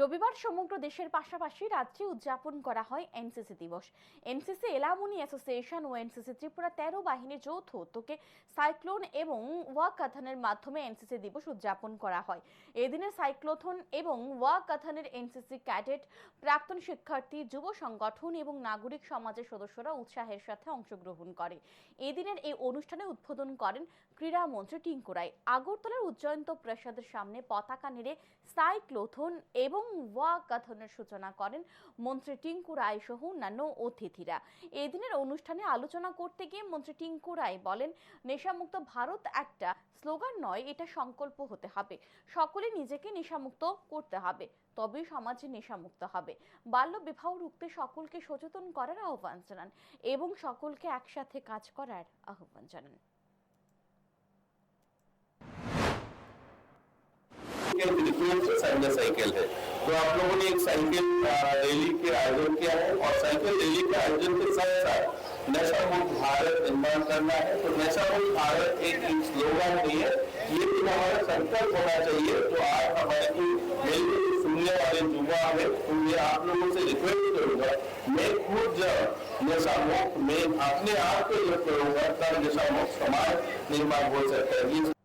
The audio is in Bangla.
রবিবার সমগ্র দেশের পাশাপাশি রাজ্যে উদযাপন করা হয় এনসিসি দিবস। এনসিসি, এলামুনি অ্যাসোসিয়েশন ও এনসিসি ত্রিপুরা তেরো বাহিনীর যৌথ উদ্যোগে সাইক্লোন এবং ওয়াকাথনের মাধ্যমে এনসিসি দিবস উদযাপন করা হয়। এদিনে সাইক্লোথন এবং ওয়াকাথনের এনসিসি ক্যাডেট, প্রাক্তন শিক্ষার্থী, যুব সংগঠন এবং নাগরিক সমাজের সদস্যরা উৎসাহের সাথে অংশগ্রহণ করে। এদিনের এই অনুষ্ঠানে উদ্বোধন করেন ক্রীড়ামন্ত্রী টিঙ্কু রায়। আগরতলার উজ্জয়ন্ত প্রাসাদের সামনে পতাকা নেড়ে সাইক্লোথন এবং ওয়াকাথনের সূচনা করেন মন্ত্রী টিঙ্কু রায় সহ অন্যান্য অতিথিরা এদিনের অনুষ্ঠানে আলোচনা করতে গিয়ে মন্ত্রী টিঙ্কু রায় বলেন নেশামুক্ত ভারত একটা স্লোগান নয় এটা সংকল্প হতে হবে সকলে নিজেকে নেশামুক্ত করতে হবে তবেই সমাজে নেশামুক্ত হবে বাল্য বিবাহ রুখতে সকলকে সচেতন করার আহ্বান জানান এবং সকলকে একসাথে কাজ করার আহ্বান জানান के रिफरेंस संजय साइकिल है तो आप लोगों ने एक साइकिल रैली के आयोजन किया है और साइकिल रैली के आयोजन के साथ साथ नशा मुक्त भारत निर्माण करना है। तो नशा मुक्त भारत एक स्लोगन नहीं है। ये भी हमारा संकल्प होना चाहिए। तो आज हमारे मेरे सुनने वाले युवा है तो ये आप लोगों से रिक्वेस्ट करूँगा, मैं खुद नशा मुक्त, मैं अपने आप को जब करूँगा, तब नशा मुक्त समाज निर्माण हो सकता है।